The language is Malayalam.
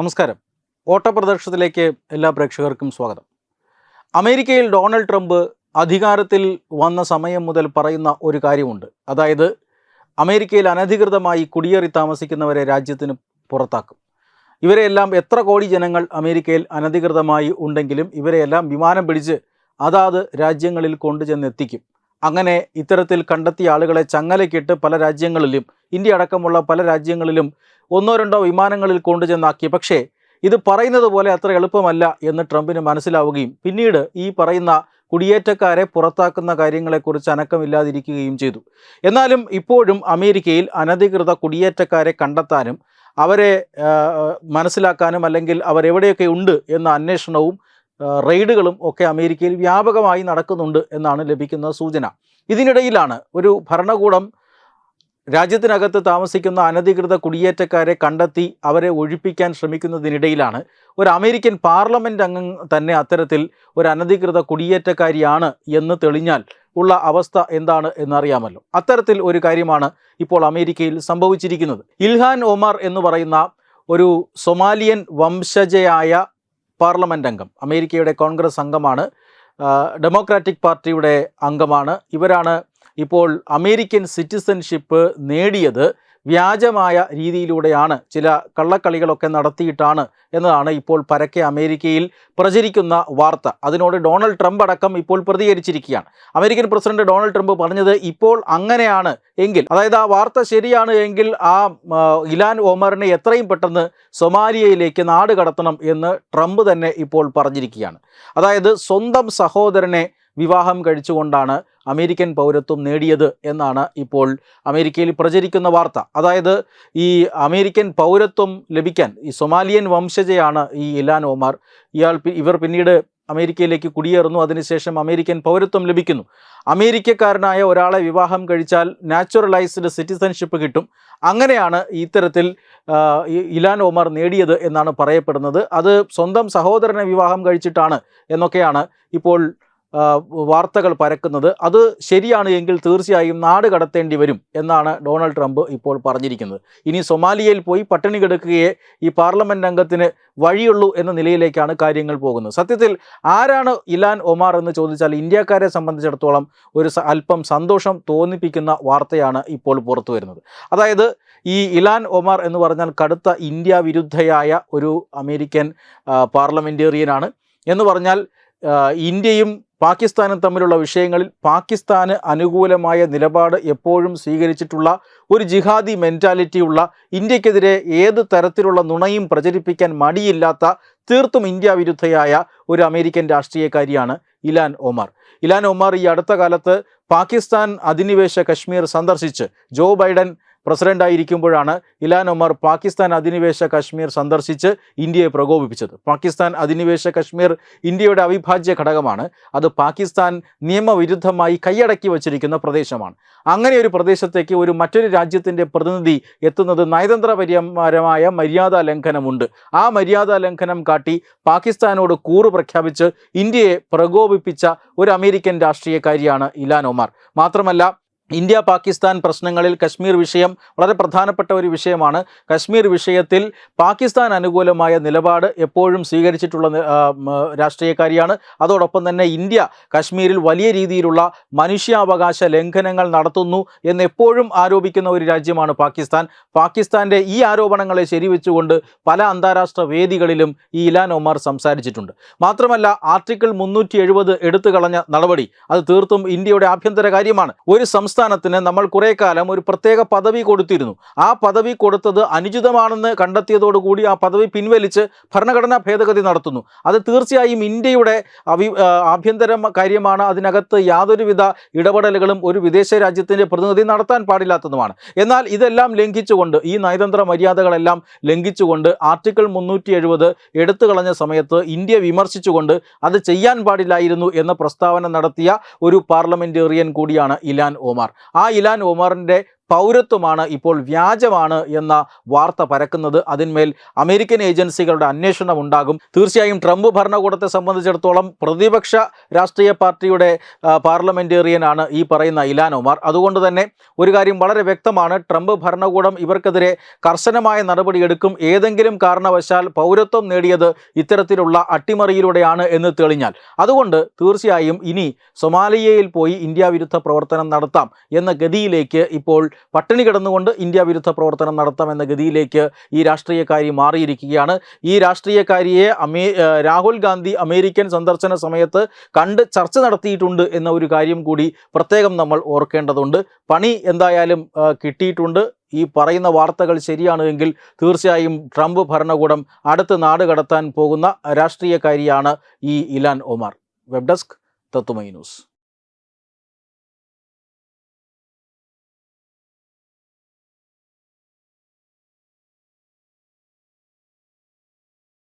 നമസ്കാരം. ഓട്ടപ്രദർശനത്തിലേക്ക് എല്ലാ പ്രേക്ഷകർക്കും സ്വാഗതം. അമേരിക്കയിൽ ഡൊണാൾഡ് ട്രംപ് അധികാരത്തിൽ വന്ന സമയം മുതൽ പറയുന്ന ഒരു കാര്യമുണ്ട്. അതായത് അമേരിക്കയിൽ അനധികൃതമായി കുടിയേറി താമസിക്കുന്നവരെ രാജ്യത്തിന് പുറത്താക്കും. ഇവരെയെല്ലാം എത്ര കോടി ജനങ്ങൾ അമേരിക്കയിൽ അനധികൃതമായി ഉണ്ടെങ്കിലും ഇവരെയെല്ലാം വിമാനം പിടിച്ച് അതാത് രാജ്യങ്ങളിൽ കൊണ്ടുചെന്നെത്തിക്കും. അങ്ങനെ ഇത്തരത്തിൽ കണ്ടെത്തിയ ആളുകളെ ചങ്ങലക്കിട്ട് പല രാജ്യങ്ങളിലും ഇന്ത്യ അടക്കമുള്ള പല രാജ്യങ്ങളിലും ഒന്നോ രണ്ടോ വിമാനങ്ങളിൽ കൊണ്ടുചെന്നാക്കി. പക്ഷേ ഇത് പറയുന്നത് പോലെ അത്ര എളുപ്പമല്ല എന്ന് ട്രംപിന് മനസ്സിലാവുകയും പിന്നീട് ഈ പറയുന്ന കുടിയേറ്റക്കാരെ പുറത്താക്കുന്ന കാര്യങ്ങളെക്കുറിച്ച് അനക്കമില്ലാതിരിക്കുകയും ചെയ്തു. എന്നാലും ഇപ്പോഴും അമേരിക്കയിൽ അനധികൃത കുടിയേറ്റക്കാരെ കണ്ടെത്താനും അവരെ മനസ്സിലാക്കാനും അല്ലെങ്കിൽ അവരെവിടെയൊക്കെ ഉണ്ട് എന്ന അന്വേഷണവും റെയ്ഡുകളും ഒക്കെ അമേരിക്കയിൽ വ്യാപകമായി നടക്കുന്നുണ്ട് എന്നാണ് ലഭിക്കുന്ന സൂചന. ഇതിനിടയിലാണ് ഒരു ഭരണകൂടം രാജ്യത്തിനകത്ത് താമസിക്കുന്ന അനധികൃത കുടിയേറ്റക്കാരെ കണ്ടെത്തി അവരെ ഒഴിപ്പിക്കാൻ ശ്രമിക്കുന്നതിനിടയിലാണ് ഒരു അമേരിക്കൻ പാർലമെന്റ് അംഗം തന്നെ അത്തരത്തിൽ ഒരു അനധികൃത കുടിയേറ്റക്കാരിയാണ് എന്ന് തെളിഞ്ഞാൽ ഉള്ള അവസ്ഥ എന്താണ് എന്നറിയാമല്ലോ. അത്തരത്തിൽ ഒരു കാര്യമാണ് ഇപ്പോൾ അമേരിക്കയിൽ സംഭവിച്ചിരിക്കുന്നത്. ഇൽഹാൻ ഒമർ എന്ന് പറയുന്ന ഒരു സൊമാലിയൻ വംശജയായ പാർലമെന്റ് അംഗം അമേരിക്കയുടെ കോൺഗ്രസ് അംഗമാണ് ഡെമോക്രാറ്റിക് പാർട്ടിയുടെ അംഗമാണ്. ഇവരാണ് ഇപ്പോൾ അമേരിക്കൻ സിറ്റിസൺഷിപ്പ് നേടിയത് വ്യാജമായ രീതിയിലൂടെയാണ്. ചില കള്ളക്കളികളൊക്കെ നടത്തിയിട്ടാണ് എന്നതാണ് ഇപ്പോൾ പരക്കെ അമേരിക്കയിൽ പ്രചരിക്കുന്ന വാർത്ത. അതിനോട് ഡൊണാൾഡ് ട്രംപ് അടക്കം ഇപ്പോൾ പ്രതികരിച്ചിരിക്കുകയാണ്. അമേരിക്കൻ പ്രസിഡന്റ് ഡൊണാൾഡ് ട്രംപ് പറഞ്ഞത് ഇപ്പോൾ അങ്ങനെയാണ് എങ്കിൽ അതായത് ആ വാർത്ത ശരിയാണ് എങ്കിൽ ആ ഇലാൻ ഓമറിനെ എത്രയും പെട്ടെന്ന് സൊമാലിയയിലേക്ക് നാട് കടത്തണം എന്ന് ട്രംപ് തന്നെ ഇപ്പോൾ പറഞ്ഞിരിക്കുകയാണ്. അതായത് സ്വന്തം സഹോദരനെ വിവാഹം കഴിച്ചുകൊണ്ടാണ് അമേരിക്കൻ പൗരത്വം നേടിയത് എന്നാണ് ഇപ്പോൾ അമേരിക്കയിൽ പ്രചരിക്കുന്ന വാർത്ത. അതായത് ഈ അമേരിക്കൻ പൗരത്വം ലഭിക്കാൻ ഈ സൊമാലിയൻ വംശജയാണ് ഈ ഇലാൻ ഒമാർ. ഇയാൾ ഇവർ പിന്നീട് അമേരിക്കയിലേക്ക് കുടിയേറുന്നു. അതിനുശേഷം അമേരിക്കൻ പൗരത്വം ലഭിക്കുന്നു. അമേരിക്കക്കാരനായ ഒരാളെ വിവാഹം കഴിച്ചാൽ നാച്ചുറലൈസ്ഡ് സിറ്റിസൺഷിപ്പ് കിട്ടും. അങ്ങനെയാണ് ഇത്തരത്തിൽ ഇലാൻ ഒമർ നേടിയത് എന്നാണ് പറയപ്പെടുന്നത്. അത് സ്വന്തം സഹോദരനെ വിവാഹം കഴിച്ചിട്ടാണ് എന്നൊക്കെയാണ് ഇപ്പോൾ വാർത്തകൾ പരക്കുന്നത് അത് ശരിയാണ് എങ്കിൽ തീർച്ചയായും നാട് കടത്തേണ്ടി വരും എന്നാണ് ഡൊണാൾഡ് ട്രംപ് ഇപ്പോൾ പറഞ്ഞിരിക്കുന്നത്. ഇനി സൊമാലിയയിൽ പോയി പട്ടിണി കിടക്കുകയെ ഈ പാർലമെന്റ് അംഗത്തിന് വഴിയുള്ളൂ എന്ന നിലയിലേക്കാണ് കാര്യങ്ങൾ പോകുന്നത്. സത്യത്തിൽ ആരാണ് ഇലാൻ ഒമാർ എന്ന് ചോദിച്ചാൽ ഇന്ത്യക്കാരെ സംബന്ധിച്ചിടത്തോളം ഒരു അല്പം സന്തോഷം തോന്നിപ്പിക്കുന്ന വാർത്തയാണ് ഇപ്പോൾ പുറത്തു വരുന്നത്. അതായത് ഈ ഇലാൻ ഒമാർ എന്ന് പറഞ്ഞാൽ കടുത്ത ഇന്ത്യ വിരുദ്ധയായ ഒരു അമേരിക്കൻ പാർലമെന്റേറിയനാണ് എന്ന് പറഞ്ഞാൽ ഇന്ത്യയും പാകിസ്ഥാനും തമ്മിലുള്ള വിഷയങ്ങളിൽ പാകിസ്ഥാന് അനുകൂലമായ നിലപാട് എപ്പോഴും സ്വീകരിച്ചിട്ടുള്ള ഒരു ജിഹാദി മെന്റാലിറ്റിയുള്ള ഇന്ത്യക്കെതിരെ ഏത് തരത്തിലുള്ള നുണയും പ്രചരിപ്പിക്കാൻ മടിയില്ലാത്ത തീർത്തും ഇന്ത്യ വിരുദ്ധയായ ഒരു അമേരിക്കൻ രാഷ്ട്രീയക്കാരിയാണ് ഇലാൻ ഒമാർ. ഇലാൻ ഒമാർ ഈ അടുത്ത കാലത്ത് പാകിസ്ഥാൻ അധിനിവേശ കശ്മീർ സന്ദർശിച്ച് ജോ ബൈഡൻ പ്രസിഡന്റായിരിക്കുമ്പോഴാണ് ഇലാൻ ഒമർ പാകിസ്ഥാൻ അധിനിവേശ കശ്മീർ സന്ദർശിച്ച് ഇന്ത്യയെ പ്രകോപിപ്പിച്ചത്. പാകിസ്ഥാൻ അധിനിവേശ കശ്മീർ ഇന്ത്യയുടെ അവിഭാജ്യ ഘടകമാണ്. അത് പാകിസ്ഥാൻ നിയമവിരുദ്ധമായി കൈയടക്കി വച്ചിരിക്കുന്ന പ്രദേശമാണ്. അങ്ങനെ ഒരു പ്രദേശത്തേക്ക് ഒരു മറ്റൊരു രാജ്യത്തിന്റെ പ്രതിനിധി എത്തുന്നത് നയതന്ത്രപരമായ മര്യാദാ ലംഘനമുണ്ട്. ആ മര്യാദാ ലംഘനം കാട്ടി പാകിസ്ഥാനോട് കൂറ് പ്രഖ്യാപിച്ച് ഇന്ത്യയെ പ്രകോപിപ്പിച്ച ഒരു അമേരിക്കൻ രാഷ്ട്രീയക്കാരിയാണ് ഇലാൻ ഒമാർ. മാത്രമല്ല ഇന്ത്യ പാകിസ്ഥാൻ പ്രശ്നങ്ങളിൽ കശ്മീർ വിഷയം വളരെ പ്രധാനപ്പെട്ട ഒരു വിഷയമാണ്. കശ്മീർ വിഷയത്തിൽ പാകിസ്ഥാൻ അനുകൂലമായ നിലപാട് എപ്പോഴും സ്വീകരിച്ചിട്ടുള്ള രാഷ്ട്രീയക്കാരിയാണ്. അതോടൊപ്പം തന്നെ ഇന്ത്യ കശ്മീരിൽ വലിയ രീതിയിലുള്ള മനുഷ്യാവകാശ ലംഘനങ്ങൾ നടത്തുന്നു എന്ന് എപ്പോഴും ആരോപിക്കുന്ന ഒരു രാജ്യമാണ് പാകിസ്ഥാൻ. പാകിസ്ഥാന്റെ ഈ ആരോപണങ്ങളെ ശരിവെച്ചുകൊണ്ട് പല അന്താരാഷ്ട്ര വേദികളിലും ഈ ഇലാൻ ഒമാർ സംസാരിച്ചിട്ടുണ്ട്. മാത്രമല്ല ആർട്ടിക്കിൾ മുന്നൂറ്റി എടുത്തു കളഞ്ഞ നടപടി അത് തീർത്തും ഇന്ത്യയുടെ ആഭ്യന്തര കാര്യമാണ്. ഒരു സംസ്ഥാനത്തിന് നമ്മൾ കുറേ കാലം ഒരു പ്രത്യേക പദവി കൊടുത്തിരുന്നു. ആ പദവി കൊടുത്തത് അനുചിതമാണെന്ന് കണ്ടെത്തിയതോടുകൂടി ആ പദവി പിൻവലിച്ച് ഭരണഘടനാ ഭേദഗതി നടത്തുന്നു. അത് തീർച്ചയായും ഇന്ത്യയുടെ അവി ആഭ്യന്തര കാര്യമാണ്. അതിനകത്ത് യാതൊരുവിധ ഇടപെടലുകളും ഒരു വിദേശ രാജ്യത്തിന്റെ പ്രതിനിധി നടത്താൻ പാടില്ലാത്തതുമാണ്. എന്നാൽ ഇതെല്ലാം ലംഘിച്ചുകൊണ്ട് ഈ നയതന്ത്ര മര്യാദകളെല്ലാം ലംഘിച്ചുകൊണ്ട് ആർട്ടിക്കിൾ മുന്നൂറ്റി എഴുപത് എടുത്തു കളഞ്ഞ സമയത്ത് ഇന്ത്യ വിമർശിച്ചുകൊണ്ട് അത് ചെയ്യാൻ പാടില്ലായിരുന്നു എന്ന പ്രസ്താവന നടത്തിയ ഒരു പാർലമെന്റേറിയൻ കൂടിയാണ് ഇലാൻ ഒമാർ ആ ഇലാൻ ഒമാറിന്റെ പൗരത്വമാണ് ഇപ്പോൾ വ്യാജമാണ് എന്ന വാർത്ത പരക്കുന്നത്. അതിന്മേൽ അമേരിക്കൻ ഏജൻസികളുടെ അന്വേഷണം ഉണ്ടാകും. തീർച്ചയായും ട്രംപ് ഭരണകൂടത്തെ സംബന്ധിച്ചിടത്തോളം പ്രതിപക്ഷ രാഷ്ട്രീയ പാർട്ടിയുടെ പാർലമെന്റേറിയനാണ് ഈ പറയുന്ന ഇലാൻ ഒമാർ. അതുകൊണ്ട് തന്നെ ഒരു കാര്യം വളരെ വ്യക്തമാണ്. ട്രംപ് ഭരണകൂടം ഇവർക്കെതിരെ കർശനമായ നടപടിയെടുക്കും ഏതെങ്കിലും കാരണവശാൽ പൗരത്വം നേടിയത് ഇത്തരത്തിലുള്ള അട്ടിമറിയിലൂടെയാണ് എന്ന് തെളിഞ്ഞാൽ. അതുകൊണ്ട് തീർച്ചയായും ഇനി സൊമാലിയയിൽ പോയി ഇന്ത്യ വിരുദ്ധ പ്രവർത്തനം നടത്താം എന്ന ഗതിയിലേക്ക് ഇപ്പോൾ പട്ടിണി കിടന്നുകൊണ്ട് ഇന്ത്യ വിരുദ്ധ പ്രവർത്തനം നടത്താം എന്ന ഗതിയിലേക്ക് ഈ രാഷ്ട്രീയക്കാരി മാറിയിരിക്കുകയാണ്. ഈ രാഷ്ട്രീയക്കാരിയെ അമേ രാഹുൽ ഗാന്ധി അമേരിക്കൻ സന്ദർശന സമയത്ത് കണ്ട് ചർച്ച നടത്തിയിട്ടുണ്ട് എന്ന ഒരു കാര്യം കൂടി പ്രത്യേകം നമ്മൾ ഓർക്കേണ്ടതുണ്ട്. പണി എന്തായാലും കിട്ടിയിട്ടുണ്ട്. ഈ പറയുന്ന വാർത്തകൾ ശരിയാണ് എങ്കിൽ തീർച്ചയായും ട്രംപ് ഭരണകൂടം അടുത്ത് നാട് കടത്താൻ പോകുന്ന രാഷ്ട്രീയക്കാരിയാണ് ഈ ഇലാൻ ഒമാർ. വെബ് ഡെസ്ക് തത്തുമൈ ന്യൂസ്.